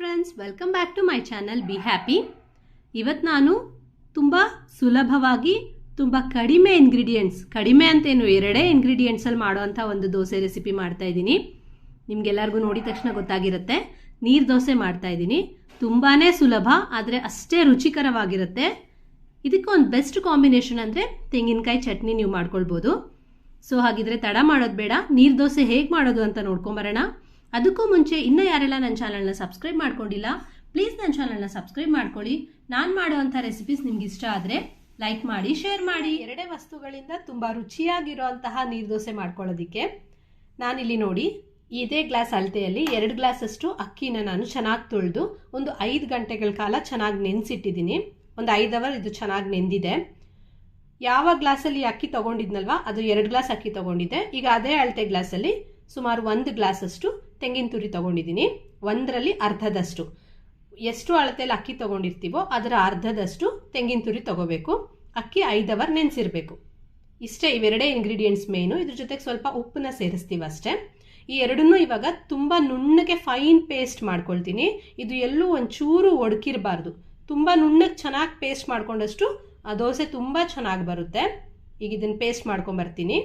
Friends welcome back to my channel be happy ಇವತ್ತು ನಾನು ತುಂಬ ಸುಲಭವಾಗಿ, ತುಂಬ ಕಡಿಮೆ ಇಂಗ್ರೀಡಿಯೆಂಟ್ಸ್ ಕಡಿಮೆ ಅಂತೇನು ಎರಡೇ ಇಂಗ್ರೀಡಿಯೆಂಟ್ಸಲ್ಲಿ ಮಾಡೋವಂಥ ಒಂದು ದೋಸೆ ರೆಸಿಪಿ ಮಾಡ್ತಾ ಇದ್ದೀನಿ. ನಿಮಗೆಲ್ಲರಿಗೂ ನೋಡಿದ ತಕ್ಷಣ ಗೊತ್ತಾಗಿರುತ್ತೆ. ನೀರು ದೋಸೆ ಮಾಡ್ತಾ ಇದ್ದೀನಿ. ತುಂಬಾ ಸುಲಭ, ಆದರೆ ಅಷ್ಟೇ ರುಚಿಕರವಾಗಿರುತ್ತೆ. ಇದಕ್ಕೆ ಒಂದು ಬೆಸ್ಟ್ ಕಾಂಬಿನೇಷನ್ ಅಂದರೆ ತೆಂಗಿನಕಾಯಿ ಚಟ್ನಿ ನೀವು ಮಾಡ್ಕೊಳ್ಬೋದು. ಸೊ ಹಾಗಿದ್ರೆ ತಡ ಮಾಡೋದು ಬೇಡ. ನೀರು ದೋಸೆ ಹೇಗೆ ಮಾಡೋದು ಅಂತ ನೋಡ್ಕೊಂಬರೋಣ. ಅದಕ್ಕೂ ಮುಂಚೆ ಇನ್ನೂ ಯಾರೆಲ್ಲ ನನ್ನ ಚಾನಲ್ನ ಸಬ್ಸ್ಕ್ರೈಬ್ ಮಾಡ್ಕೊಂಡಿಲ್ಲ, ಪ್ಲೀಸ್ ನನ್ನ ಚಾನಲ್ನ ಸಬ್ಸ್ಕ್ರೈಬ್ ಮಾಡ್ಕೊಳ್ಳಿ. ನಾನು ಮಾಡುವಂಥ ರೆಸಿಪೀಸ್ ನಿಮ್ಗೆ ಇಷ್ಟ ಆದರೆ ಲೈಕ್ ಮಾಡಿ ಶೇರ್ ಮಾಡಿ. ಎರಡೇ ವಸ್ತುಗಳಿಂದ ತುಂಬ ರುಚಿಯಾಗಿರುವಂತಹ ನೀರು ದೋಸೆ ಮಾಡ್ಕೊಳ್ಳೋದಕ್ಕೆ ನಾನಿಲ್ಲಿ ನೋಡಿ, ಇದೇ ಗ್ಲಾಸ್ ಅಳತೆಯಲ್ಲಿ ಎರಡು ಗ್ಲಾಸಷ್ಟು ಅಕ್ಕಿನ ನಾನು ಚೆನ್ನಾಗಿ ತೊಳೆದು ಒಂದು ಐದು ಗಂಟೆಗಳ ಕಾಲ ಚೆನ್ನಾಗಿ ನೆನೆಸಿಟ್ಟಿದ್ದೀನಿ. ಒಂದು ಐದು ಅವರ್ ಇದು ಚೆನ್ನಾಗಿ ನೆಂದಿದೆ. ಯಾವ ಗ್ಲಾಸಲ್ಲಿ ಅಕ್ಕಿ ತೊಗೊಂಡಿದ್ನಲ್ವ, ಅದು ಎರಡು ಗ್ಲಾಸ್ ಅಕ್ಕಿ ತೊಗೊಂಡಿದ್ದೆ. ಈಗ ಅದೇ ಅಳತೆ ಗ್ಲಾಸಲ್ಲಿ ಸುಮಾರು ಒಂದು ಗ್ಲಾಸಷ್ಟು ತೆಂಗಿನ ತುರಿ ತಗೊಂಡಿದ್ದೀನಿ. ಒಂದರಲ್ಲಿ ಅರ್ಧದಷ್ಟು. ಎಷ್ಟು ಅಳತೆಯಲ್ಲಿ ಅಕ್ಕಿ ತೊಗೊಂಡಿರ್ತೀವೋ ಅದರ ಅರ್ಧದಷ್ಟು ತೆಂಗಿನ ತುರಿ ತೊಗೋಬೇಕು. ಅಕ್ಕಿ ಐದು ಅವರ್ ನೆನೆಸಿರ್ಬೇಕು. ಇಷ್ಟೇ ಇವೆರಡೇ ಇಂಗ್ರೀಡಿಯೆಂಟ್ಸ್ ಮೇನು ಇದ್ರ ಜೊತೆಗೆ ಸ್ವಲ್ಪ ಉಪ್ಪನ್ನ ಸೇರಿಸ್ತೀವಿ ಅಷ್ಟೇ. ಈ ಎರಡನ್ನೂ ಇವಾಗ ತುಂಬ ನುಣ್ಣಗೆ ಫೈನ್ ಪೇಸ್ಟ್ ಮಾಡ್ಕೊಳ್ತೀನಿ. ಇದು ಎಲ್ಲೂ ಒಂಚೂರು ಒಡಕಿರಬಾರ್ದು. ತುಂಬ ನುಣ್ಣಗೆ ಚೆನ್ನಾಗಿ ಪೇಸ್ಟ್ ಮಾಡ್ಕೊಂಡಷ್ಟು ಆ ದೋಸೆ ತುಂಬ ಚೆನ್ನಾಗಿ ಬರುತ್ತೆ. ಈಗ ಇದನ್ನು ಪೇಸ್ಟ್ ಮಾಡ್ಕೊಂಬರ್ತೀನಿ.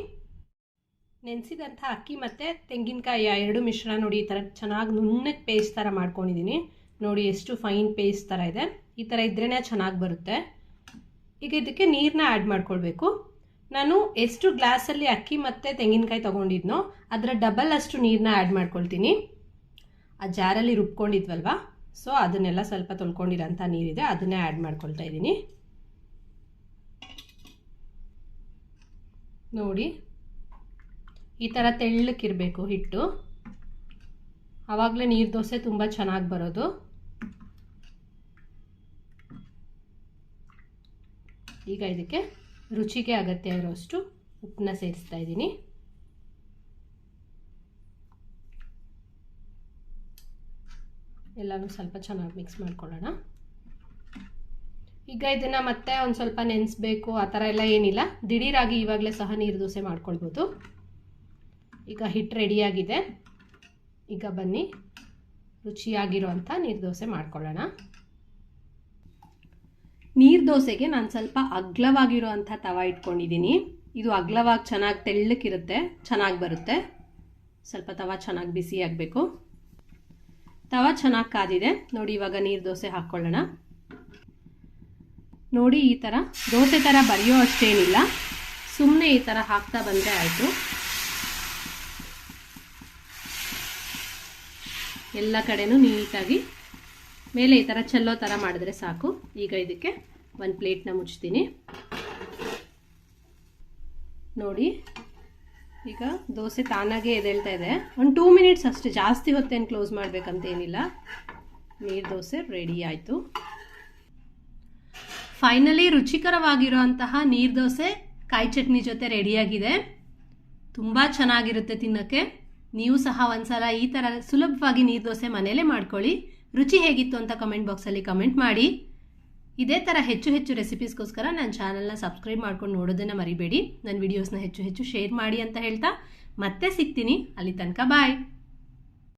ನೆನೆಸಿದಂಥ ಅಕ್ಕಿ ಮತ್ತು ತೆಂಗಿನಕಾಯಿ ಎರಡು ಮಿಶ್ರಣ ನೋಡಿ ಈ ಥರ ಚೆನ್ನಾಗಿ ನುಣ್ಣಗೆ ಪೇಸ್ಟ್ ಥರ ಮಾಡ್ಕೊಂಡಿದ್ದೀನಿ ನೋಡಿ ಎಷ್ಟು ಫೈನ್ ಪೇಸ್ಟ್ ಥರ ಇದೆ. ಈ ಥರ ಇದ್ರೇ ಚೆನ್ನಾಗಿ ಬರುತ್ತೆ. ಈಗ ಇದಕ್ಕೆ ನೀರನ್ನ ಆ್ಯಡ್ ಮಾಡ್ಕೊಳ್ಬೇಕು. ನಾನು ಎಷ್ಟು ಗ್ಲಾಸಲ್ಲಿ ಅಕ್ಕಿ ಮತ್ತು ತೆಂಗಿನಕಾಯಿ ತೊಗೊಂಡಿದ್ನೋ ಅದರ ಡಬಲ್ ಅಷ್ಟು ನೀರನ್ನ ಆ್ಯಡ್ ಮಾಡ್ಕೊಳ್ತೀನಿ. ಆ ಜಾರಲ್ಲಿ ರುಬ್ಕೊಂಡಿದ್ವಲ್ವ? ಸೊ ಅದನ್ನೆಲ್ಲ ಸ್ವಲ್ಪ ತೊಳ್ಕೊಂಡಿರೋಂಥ ನೀರಿದೆ. ಅದನ್ನೇ ಆ್ಯಡ್ ಮಾಡ್ಕೊಳ್ತಾ ಇದ್ದೀನಿ. ನೋಡಿ ಈ ಥರ ತೆಳ್ಳಕ್ಕಿರಬೇಕು ಹಿಟ್ಟು. ಆವಾಗಲೇ ನೀರು ದೋಸೆ ತುಂಬ ಚೆನ್ನಾಗಿ ಬರೋದು. ಈಗ ಇದಕ್ಕೆ ರುಚಿಗೆ ಅಗತ್ಯ ಇರೋಷ್ಟು ಉಪ್ಪನ್ನ ಸೇರಿಸ್ತಾ ಇದ್ದೀನಿ. ಎಲ್ಲನೂ ಸ್ವಲ್ಪ ಚೆನ್ನಾಗಿ ಮಿಕ್ಸ್ ಮಾಡ್ಕೊಳ್ಳೋಣ. ಈಗ ಇದನ್ನು ಮತ್ತೆ ಒಂದು ಸ್ವಲ್ಪ ನೆನೆಸ್ಬೇಕು, ಆ ಥರ ಎಲ್ಲ ಏನಿಲ್ಲ. ದಿಢೀರಾಗಿ ಇವಾಗಲೇ ಸಹ ನೀರು ದೋಸೆ ಮಾಡ್ಕೊಳ್ಬೋದು. ಈಗ ಹಿಟ್ಟು ರೆಡಿಯಾಗಿದೆ ಈಗ ಬನ್ನಿ ರುಚಿಯಾಗಿರೋವಂಥ ನೀರು ದೋಸೆ ಮಾಡ್ಕೊಳ್ಳೋಣ. ನೀರು ದೋಸೆಗೆ ನಾನು ಸ್ವಲ್ಪ ಅಗ್ಲವಾಗಿರುವಂಥ ತವ ಇಟ್ಕೊಂಡಿದ್ದೀನಿ. ಇದು ಅಗ್ಲವಾಗಿ ಚೆನ್ನಾಗಿ ತೆಳ್ಳಕ್ಕಿರುತ್ತೆ ಚೆನ್ನಾಗಿ ಬರುತ್ತೆ. ಸ್ವಲ್ಪ ತವ ಚೆನ್ನಾಗಿ ಬಿಸಿ ಆಗಬೇಕು. ತವ ಚೆನ್ನಾಗಿ ಕಾದಿದೆ. ನೋಡಿ ಇವಾಗ ನೀರು ದೋಸೆ ಹಾಕ್ಕೊಳ್ಳೋಣ ನೋಡಿ ಈ ಥರ ದೋಸೆ ಥರ ಬರೆಯೋ ಅಷ್ಟೇನಿಲ್ಲ. ಸುಮ್ಮನೆ ಈ ಥರ ಹಾಕ್ತಾ ಬಂದರೆ ಆಯಿತು. ಎಲ್ಲ ಕಡೆನೂ ನೀಟಾಗಿ ಮೇಲೆ ಈ ಥರ ಚೆಲ್ಲೋ ಥರ ಮಾಡಿದ್ರೆ ಸಾಕು. ಈಗ ಇದಕ್ಕೆ ಒಂದು ಪ್ಲೇಟ್ನ ಮುಚ್ತೀನಿ. ನೋಡಿ, ಈಗ ದೋಸೆ ತಾನಾಗೆ ಎದೇಳ್ತಾ ಇದೆ. ಒಂದು ಟೂ ಮಿನಿಟ್ಸ್ ಅಷ್ಟೇ, ಜಾಸ್ತಿ ಹೊತ್ತೇನು ಕ್ಲೋಸ್ ಮಾಡಬೇಕಂತ ಏನಿಲ್ಲ ನೀರು ದೋಸೆ ರೆಡಿ ಆಯಿತು. ಫೈನಲಿ ರುಚಿಕರವಾಗಿರುವಂತಹ ನೀರು ದೋಸೆ ಕಾಯಿ ಚಟ್ನಿ ಜೊತೆ ರೆಡಿಯಾಗಿದೆ ತುಂಬ ಚೆನ್ನಾಗಿರುತ್ತೆ ತಿನ್ನೋಕ್ಕೆ. ನೀವು ಸಹ ಒಂದ್ಸಲ ಈ ಥರ ಸುಲಭವಾಗಿ ನೀರು ದೋಸೆ ಮನೇಲೇ ಮಾಡ್ಕೊಳ್ಳಿ. ರುಚಿ ಹೇಗಿತ್ತು ಅಂತ ಕಮೆಂಟ್ ಬಾಕ್ಸಲ್ಲಿ ಕಮೆಂಟ್ ಮಾಡಿ. ಇದೇ ಥರ ಹೆಚ್ಚು ಹೆಚ್ಚು ರೆಸಿಪೀಸ್ಗೋಸ್ಕರ ನನ್ನ ಚಾನಲ್ನ ಸಬ್ಸ್ಕ್ರೈಬ್ ಮಾಡ್ಕೊಂಡು ನೋಡೋದನ್ನು ಮರಿಬೇಡಿ. ನನ್ನ ವಿಡಿಯೋಸ್ನ ಹೆಚ್ಚು ಹೆಚ್ಚು ಶೇರ್ ಮಾಡಿ ಅಂತ ಹೇಳ್ತಾ. ಮತ್ತೆ ಸಿಗ್ತೀನಿ. ಅಲ್ಲಿ ತನಕ ಬಾಯ್